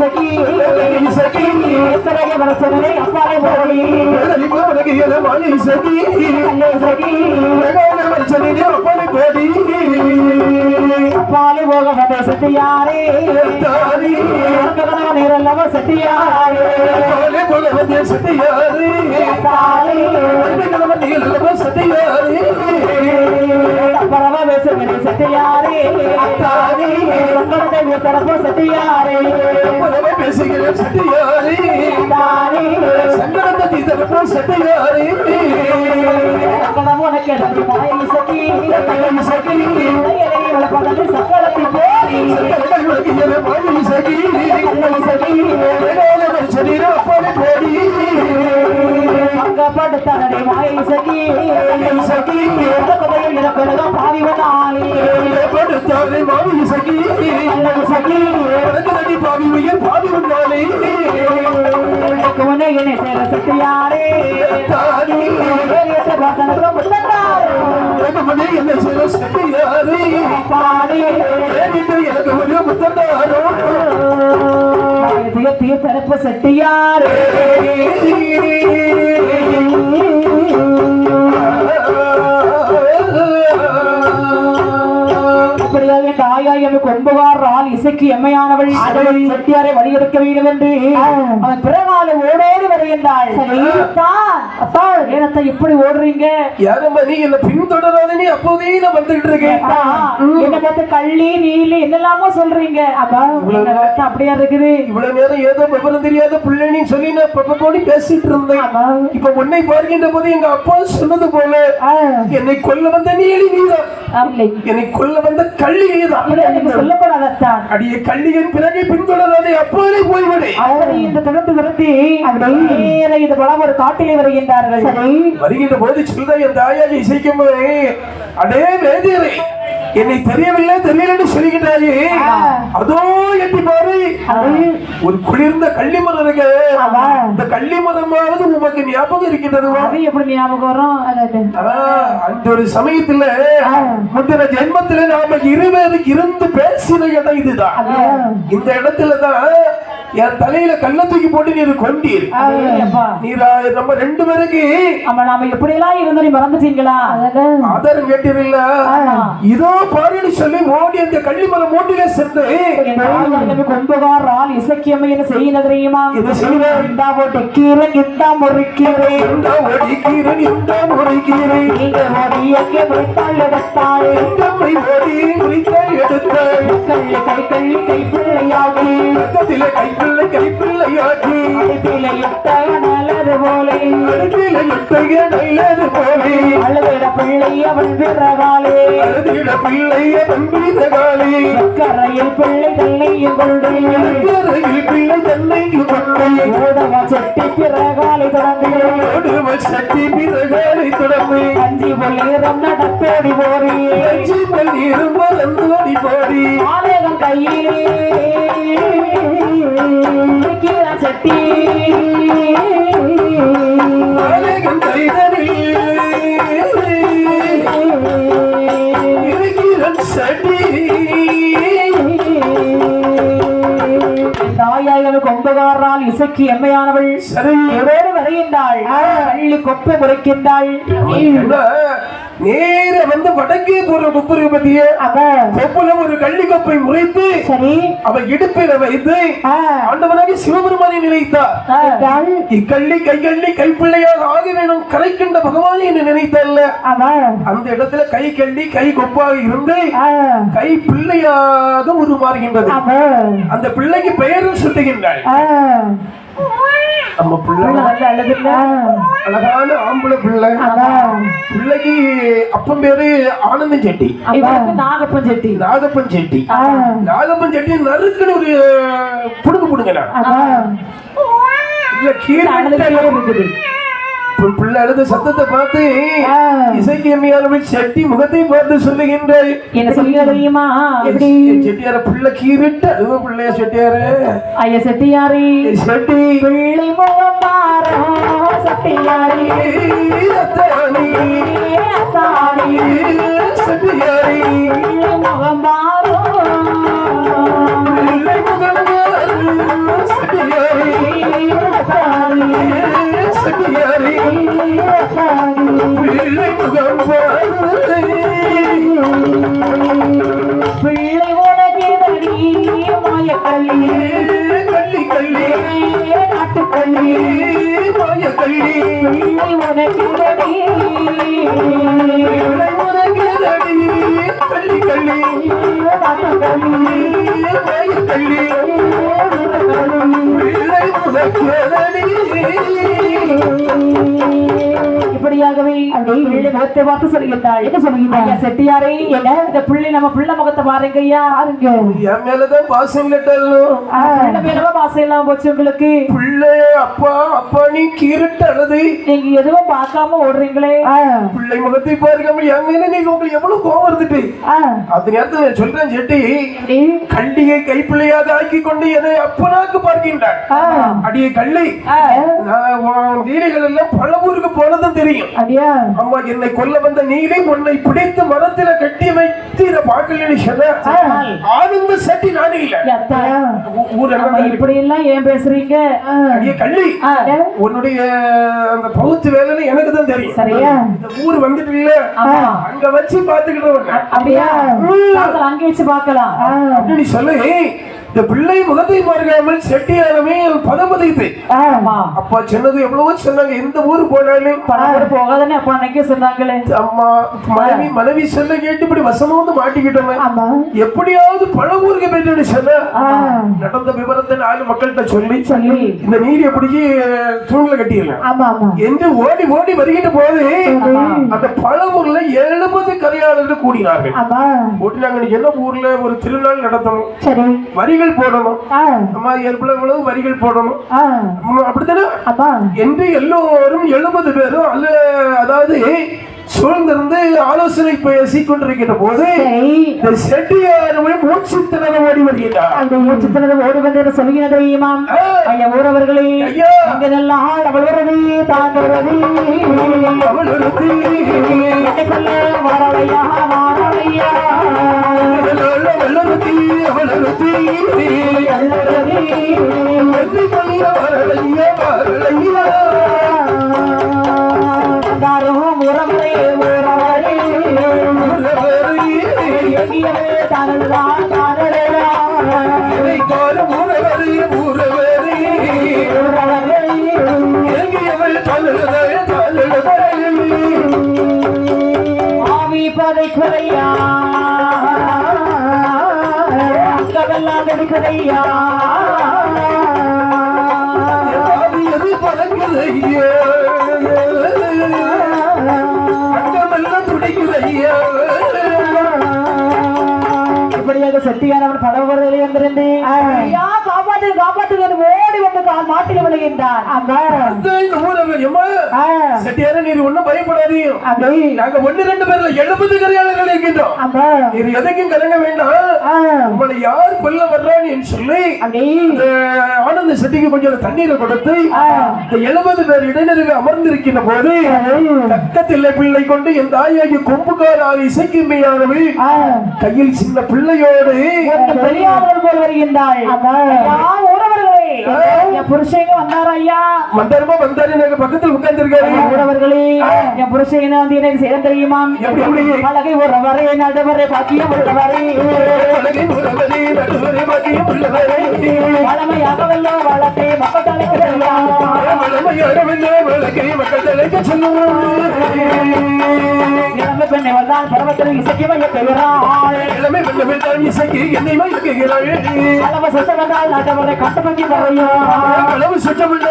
ಸಖಿ ಸಖಿ ಸಖಿ எதிரி மகனையும் செட்டியாரே பாலே போல வந்து செட்டியாரே தாரே செட்டியாரே பரவ பேசுகிறேன் சத்தியாரே. தாரே சங்கடத்தை வீட்டரப்போ சத்தியாரே. பேசுகிறேன் செட்டியாரே தாரே சங்கடத்தை தீர்த்தப்போ செட்டியாரே உனக்கு எதற்கு மாயை சகி சகி வளர்ப்பதற்கு சக்கரத்தை போடி அல்லது சகி உன்னை என்னை சேர சத்தியாரே பார்த்தனக்கு முத்தந்தாரே பாடி தீர்த்தரப்பு செட்டியாரே இசைக்கு எம்மையானவள் செட்டியாரை வழியெடுக்க வேண்டும் என்று அவன் பிறகால ஓடோடி வருகின்றாள் ஏனத்தை இப்படி ஓடுறீங்க? யாரம்மா நீ என்ன பின்தொடராத நீ அப்போதே நான் வந்துகிட்டு இருக்கேன். என்ன பார்த்து கள்ளி நீலி என்னெல்லாமோ சொல்றீங்க. அப்பா அப்படியா இருக்குது? இவ்வளவு நேரம் ஏதோ விவரம் தெரியாத பிள்ளைன்னு சொல்லி நான் பப்ப போடி பேசிட்டு இருந்தேன். இப்ப உன்னை பார்க்கின்ற போது எங்க அப்பா சொன்னது போல என்னை கொல்ல வந்த நீலி நீதான். என்னை கொல்ல வந்த கள்ளி நீதான் இதை நீங்க சொல்லக்கூடாதான் அடியே கள்ளியின் பிறகு பின்தொடராதே அப்போதே போய்விடு. அவரை இந்த தொடர்ந்து விருத்தி நேர இது பலம் ஒரு காட்டிலே வருகின்றார்கள். வருகின்ற போது என் தாயாக இசைக்கும் போது, அடே வேதியரை என்னை தெரியவில்லை தெரியலன்னு சொல்லுகின்றாயே. அதோ எட்டி பாரு. ஒரு குளிர்ந்த கள்ளி மரம் இருக்கு. இந்த கள்ளி மரமாவது உமக்கு ஞாபகம் இருக்கின்றதுவா அது எப்படி ஞாபகம் வரும்? அந்த ஒரு சமயத்துல முந்தின ஜென்மத்துல நாம இருவேறு இருந்து பேசின இடம் இதுதான். இந்த இடத்துல தான் என் தலையில கல்ல தூக்கி போட்டு நீர் கொண்டீர் நீரா நம்ம ரெண்டு பேருக்கு ஆமா நாம எப்படி எல்லாம் இருந்தோம் நீ மறந்துட்டீங்களா? ஆதாரம் கேட்டீர்கள? இதோ பாருன்னு சொல்லி ஓடி அந்த கள்ளிமரம் மூட்டிலே சென்று கொம்புகார் ஆள் இசக்கியமை என்ன செய்யணும் தெரியுமா? இது செய்வேன். இந்தா போட்டு கீரை இந்தா முறிக்கிறேன். இந்த ஓடிக்கிறேன் இந்த முறைக்கிறேன். நீங்க ஓடி எங்கே முறித்தாள் எடுத்தாள் கள்ளி கை கள்ளி கை பிள்ளையாகி பக்கத்திலே கைப்பிள்ளை கைப்பிள்ளையாக்கி அடுப்பில இட்ட நல்லது போலே. அடுப்பில எட்டைய நல்லது போலே. அழுதிட பிள்ளை அவன் பிறகாலே. அழுதிட பிள்ளைய நம்பின காலி கரையில் பிள்ளை தன்னையும் கொண்டு. கரையில் பிள்ளை தன்னை கொண்டு. ஓடவா செட்டி பிறகாலை தொடர்ந்து. ஓடுவ சக்தி பிறகாலை தொடர்ந்து. அஞ்சி பொல்லிரம் நடத்தோடி போரி அஞ்சி நீரும் மலர்ந்தோடி போடி ஆலயம் கையிலே. செட்டி கொம்புகாரால் இசைக்கு எம்மையானவள். வருகின்றாள். கொப்பை முறைக்கின்றாள். நேர வந்து வடக்கே போற அவ கொப்புல ஒரு கள்ளி கொப்பை முறைத்து சரி. அவ இடுப்பில வைத்து ஆண்டவனாக சிவபெருமானை நினைத்தார். இக்கள்ளி கைகள்ளி கைப்பிள்ளையாக ஆக வேணும் கரைக்கின்ற பகவானை என்று நினைத்தல்ல. அந்த இடத்துல கை கள்ளி கை கொப்பாக இருந்து கை பிள்ளையாக உருமாறுகின்றது. அந்த பிள்ளைக்கு பெயரும் சுட்டுகின்றாள் நம்ம பிள்ளை. அழகான ஆம்பளை பிள்ளை. பிள்ளைக்கு அப்பன் பேரு ஆனந்தன் செட்டி நாகப்பன் செட்டி நாகப்பன் செட்டி நாகப்பன் செட்டி நறுக்குன்னு ஒரு புடுங்க புடுங்கடா அவ இல்ல கீழே இருக்குது. பிள்ளை அழுத சத்தத்தை பார்த்து. இசைக்கு அம்மையானவள் செட்டி முகத்தை பார்த்து சொல்லுகின்றாள் என்ன சொல்ல தெரியுமா? எப்படி? செட்டியார பிள்ளை கீறிட்டு. அழுவ பிள்ளைய செட்டியார? ஐய செட்டியாரி. செட்டி. பிள்ளை முகம் மாறும் செட்டியாரி. உனக்கிதடி பிள்ளை முறைகிறடி கள்ளி கள்ளி கள்ளி இப்படியாகவே பிள்ளை முகத்தை பார்த்து சொல்லுகின்றாள் என்ன சொல்லுகின்றாள் செட்டியாரே என்ன? இந்த பிள்ளை நம்ம பிள்ளை முகத்தை பாருங்க ஐயா பாருங்க. என் மேலதான் பாசம் கட்டலும் இல்லாம போச்சு உங்களுக்கு? பிள்ளை அப்பா அப்பா நீ கீரிட்டு அழுது நீங்க எதுவும் பார்க்காம ஓடுறீங்களே? பிள்ளை முகத்தை பார்க்காம மேல நீங்க உங்களுக்கு எவ்வளவு கோவம் இருந்துட்டு அந்த நேரத்துல நான் சொல்றேன் செட்டி கள்ளியை கைப்பிள்ளையாக ஆக்கி கொண்டு என்னை அப்பனாக்கு பார்க்கின்றார். அடியே கள்ளி நீலிகள் எல்லாம் பல ஊருக்கு போனதும் தெரியும். அப்படியா? அம்மா என்னை கொல்ல வந்த நீலி உன்னை பிடித்து மரத்துல கட்டி வைத்து இதை பார்க்கலன்னு சொன்ன ஆனந்த சட்டி நானே இல்ல. அத்தா ஆமா, எல்லாம் ஏன் பேசுறீங்க? அடியே கள்ளி. உன்னுடைய அந்த பௌத்து வேலைன்னு எனக்கு தான் தெரியும். சரியா? இந்த ஊர் வந்துட்டு இல்ல. அங்க வச்சு பாத்துக்கிட்டு அப்படியா? அங்கே வச்சு பார்க்கலாம். அப்படி நீ சொல்லு இந்த பிள்ளை முகத்தை பார்க்காமல் செட்டியாரமே பதமதித்து ஆமா. அப்பா சொன்னது எவ்வளவோ சொன்னாங்க. எந்த ஊர் போனாலும். பணம் போகாதுன்னு அப்ப அன்னைக்கே சொன்னாங்களே. அம்மா மனைவி மனைவி சொல்ல கேட்டு இப்படி வசமா வந்து மாட்டிக்கிட்டோமே எப்படியாவது பல ஊருக்கு போயிட்டு சொன்ன நடந்த விவரத்தை நாலு மக்கள்கிட்ட சொல்லி சொல்லி. இந்த நீர் எப்படிக்கு தூண்ல கட்டிடலாம் என்று ஓடி ஓடி வருகின்ற போது அந்த பழமூர்ல எழுபது கரையாளர்கள் கூடினார்கள். கூட்டினாங்க என்ன ஊர்ல ஒரு திருநாள் நடத்தணும்? சரி. வரிகள் போடணும். அம்மா இவ்வளவு வரிகள் போடணும். அப்படித்தானே? என்று எல்லோரும் எழுபது பேரும் அல்ல அதாவது சூழ்ந்திருந்து ஆலோசனை பேசிக் கொண்டிருக்கிற போது இந்த செட்டியாரவை மூச்சு திணற ஓடி வருகிறார் அந்த ஊற்றுத்தினது ஓடி வந்து சொல்லுகிறது தெரியுமாம் ஆ, ஐயா ஊரவர்களே அங்க நல்ல அவள் வருது தான் வருது அவள் ஒரு தீ. எனக்குள்ள வாராளையா வாராளையா அவள் ஒரு தீ, அவள் ஒரு எடுக்குதையா ஆவியது பறக்குதையா. அங்கமெல்லாம் துடிக்குதையா. இப்படியாக செட்டியானவன் படவர்களே வந்திருந்து ஐயா காப்பாத்து காப்பாத்து ஓடி வந்து கால் மாட்டில் எம்மா, செட்டியாரே, நீர் ஒண்ணும் பயப்படாதீங்க நாங்க ஒண்ணு ரெண்டு பேர்ல எழுபது கரையாளர்கள் இருக்கின்றோம். நீர் எதைக்கும் கலங்க வேண்டாம். உங்களை யார் கொல்ல வர்றான்னு சொல்லி ஆனந்த செட்டிக்கு கொஞ்சம் தண்ணீரை கொடுத்து இந்த எழுபது பேர் இடைநெருக அமர்ந்திருக்கின்ற போது பக்கத்தில் பிள்ளை கொண்டு என் தாயாகி கொம்புகாரால் இசைக்குமையானவள் கையில் சின்ன பிள்ளையோடு பெரியார்கள் போல் வருகின்றாள் என் புருஷங்க வந்தாரா ஐயா மந்தாரமா வந்தாரு. எனக்கு பக்கத்தில் உட்கார்ந்திருக்காரு. ஊரவர்களே என் புருஷங்க வந்து எனக்கு செய்ய தெரியுமா? பலகை உறவரே நடுவரே பாக்கியம் உள்ளவரே. வெல்ல வளத்தை மக்கள் மக்கள். இளமை பெண்ணை வந்தான் பருவத்தில் இசைக்கு மைய பெயராள் இளமை வெள்ளவில் தான் இசைக்கு என்னை மயக்குகிறாள் அளவு சொச்சவந்தால் நட்டவரை கட்டமைக்கு வரையும். அளவு சுற்றமுள்ள